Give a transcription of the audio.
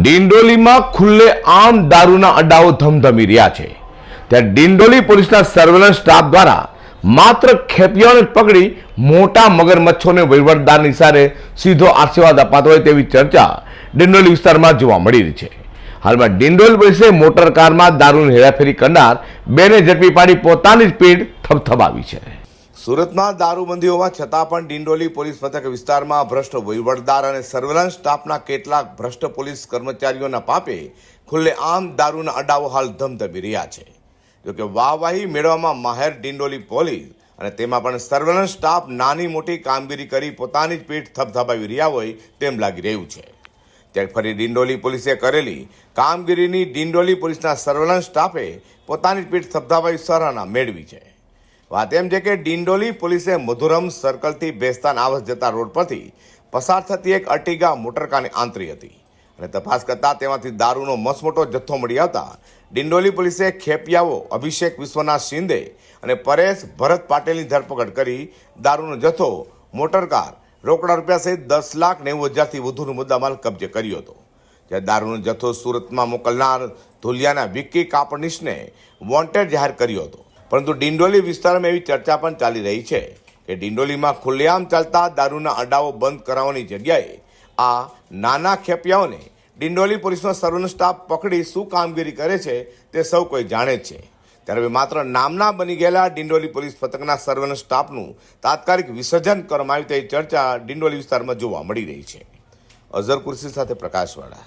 ડિંડોલીમાં ખુલ્લે આમ દારૂના અડ્ડાઓ ધમધમી રહ્યા છે. ત્યારે ડિંડોલી પોલીસના સર્વેલન્સ સ્ટાફ દ્વારા માત્ર ખેપિયાઓને પકડી મોટા મગરમચ્છોને વહીવટદાર નિશારે સીધો આશીર્વાદ અપાતો હોય તેવી ચર્ચા ડિંડોલી વિસ્તારમાં જોવા મળી રહી છે. હાલમાં ડિંડોલી પોલીસે મોટર કારમાં દારૂની હેરાફેરી કરનાર બેને ઝડપી પાડી પોતાની જ પીઠ થપથપાવી છે. સુરતમાં દારૂબંધી હોવા છતાં પણ ડિંડોલી પોલીસ મથક વિસ્તારમાં ભ્રષ્ટ વહીવટદાર અને સર્વેલન્સ સ્ટાફના કેટલાક ભ્રષ્ટ પોલીસ કર્મચારીઓના પાપે ખુલ્લેઆમ દારૂના અડાઓ હાલ ધમધમી રહ્યા છે. જોકે વાહવાહી મેળવવામાં માહેર ડિંડોલી પોલીસ અને તેમાં પણ સર્વેલન્સ સ્ટાફ નાની મોટી કામગીરી કરી પોતાની જ પીઠ થપથપાવી રહ્યા હોય તેમ લાગી રહ્યું છે. ત્યારે ફરી ડિંડોલી પોલીસે કરેલી કામગીરીની ડિંડોલી પોલીસના સર્વેલન્સ સ્ટાફે પોતાની જ પીઠ થપથપાવી સરાહના મેળવી છે. વાત એમ છે કે ડિંડોલી પોલીસે મધુરમ સર્કલથી બેસ્તાન આવસ જતા રોડ પરથી પસાર થતી એક અર્ટિગા મોટરકાને આંતરી હતી. અને તપાસ કરતા તેમાંથી દારૂનો મસમોટો જથ્થો મળી આવતા ડિંડોલી પોલીસે ખેપિયાઓ, અભિષેક વિશ્વનાથ શિંદે અને પરેશ ભરત પાટેલની ધરપકડ કરી દારૂનો જથ્થો, મોટરકાર, રોકડા રૂપિયા સહિત દસ લાખ નેવું હજારથી વધુનો મુદ્દામાલ કબજે કર્યો હતો. જ્યારે દારૂનો જથ્થો સુરતમાં મોકલનાર ધુલિયાના વિક્કી કાપડનીશને વોન્ટેડ જાહેર કર્યો હતો. પરંતુ ડિંડોલી વિસ્તારમાં એવી ચર્ચા પણ ચાલી રહી છે કે ડિંડોલીમાં ખુલ્લેઆમ ચાલતા દારૂના અડાઓ બંધ કરાવવાની જગ્યાએ આ નાના ખેપિયાઓને ડિંડોલી પોલીસનો સર્વનો સ્ટાફ પકડી શું કામગીરી કરે છે તે સૌ કોઈ જાણે છે. ત્યારે માત્ર નામના બની ગયેલા ડિંડોલી પોલીસ પથકના સર્વેલન્સ સ્ટાફનું તાત્કાલિક વિસર્જન કરવામાં આવી તેવી ચર્ચા ડિંડોલી વિસ્તારમાં જોવા મળી રહી છે. અઝર કુર્સી સાથે પ્રકાશવાળા.